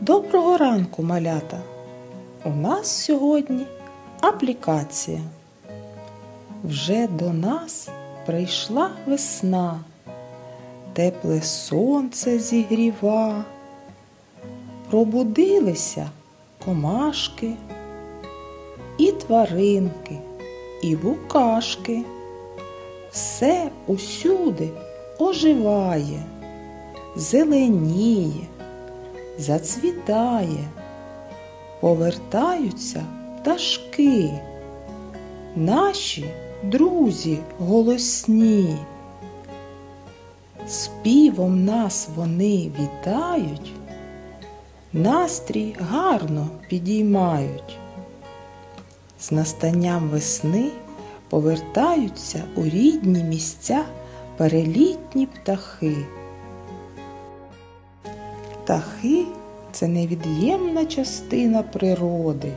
Доброго ранку, малята! У нас сьогодні аплікація. Вже до нас прийшла весна, тепле сонце зігріва, пробудилися комашки, і тваринки, і букашки. Все усюди оживає, зеленіє зацвітає, повертаються пташки, наші друзі голосні. Співом нас вони вітають, настрій гарно підіймають. З настанням весни повертаються у рідні місця перелітні птахи. Птахи це невід'ємна частина природи.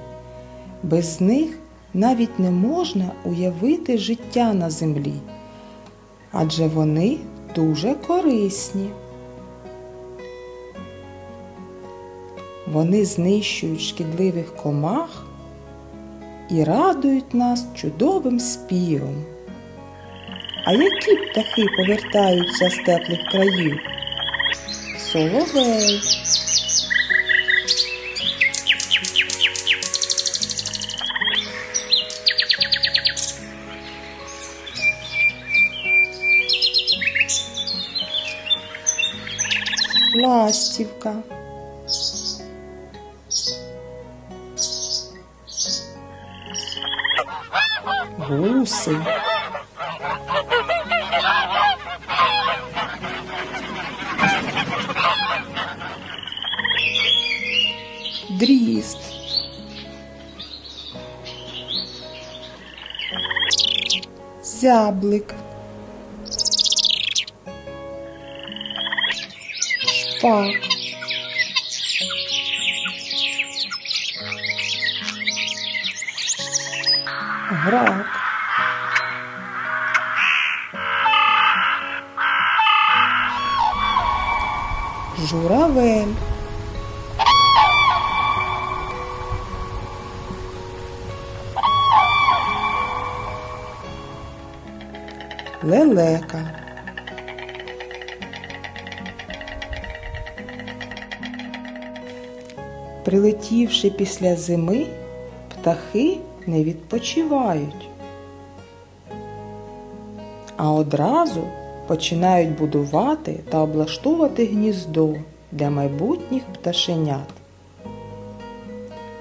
Без них навіть не можна уявити життя на землі, адже вони дуже корисні. Вони знищують шкідливих комах і радують нас чудовим співом. А які птахи повертаються з теплих країв? Соловей. Ластівка. Гуси. Дріст. Зяблик. Шпак. Грак. Журавель. Лелека. Прилетівши після зими, птахи не відпочивають, а одразу починають будувати та облаштовувати гніздо для майбутніх пташенят.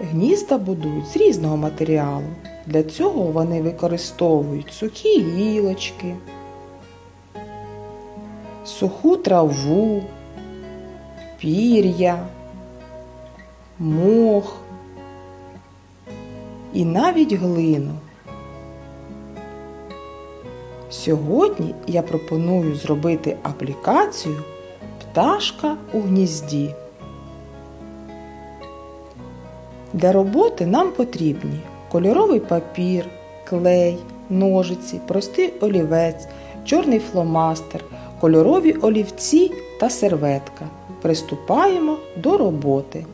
Гнізда будують з різного матеріалу. Для цього вони використовують сухі гілочки, суху траву, пір'я, мох і навіть глину. Сьогодні я пропоную зробити аплікацію Пташка у гнізді. Для роботи нам потрібні кольоровий папір, клей, ножиці, простий олівець, чорний фломастер, кольорові олівці та серветка. Приступаємо до роботи.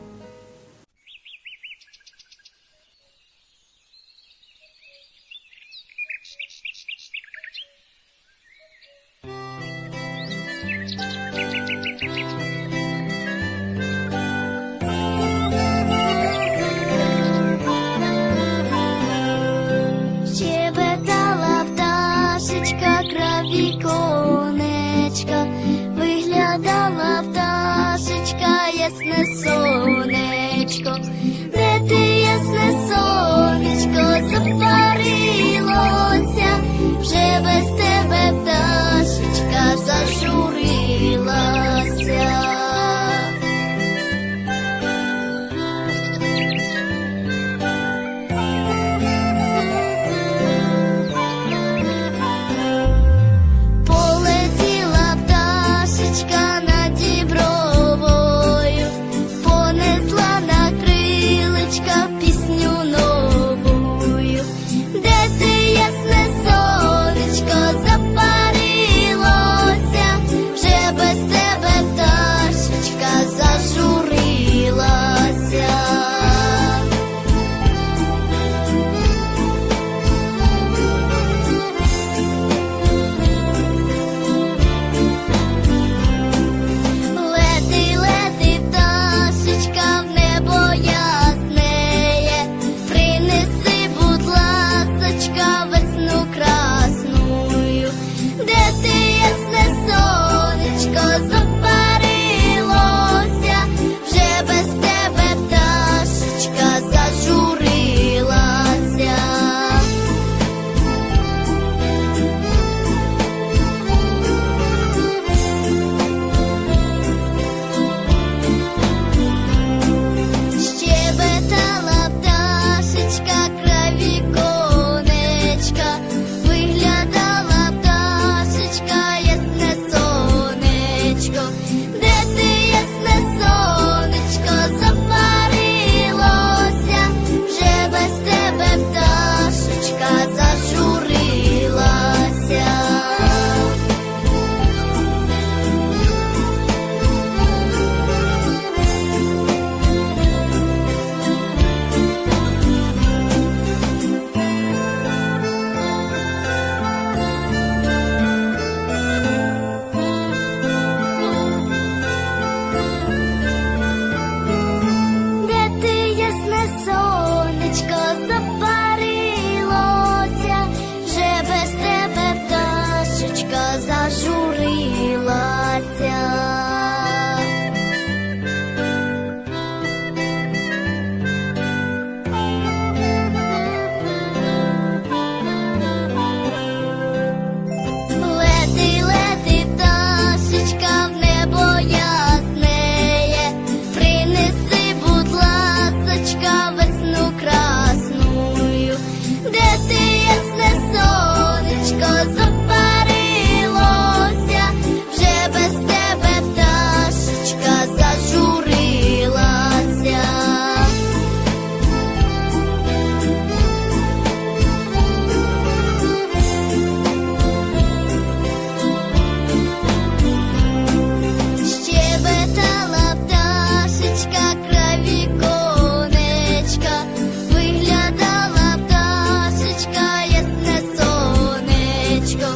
Ясне сонечко, де ти ясне сонечко запарилося, вже без тебе пташечка зажурилася.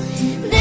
They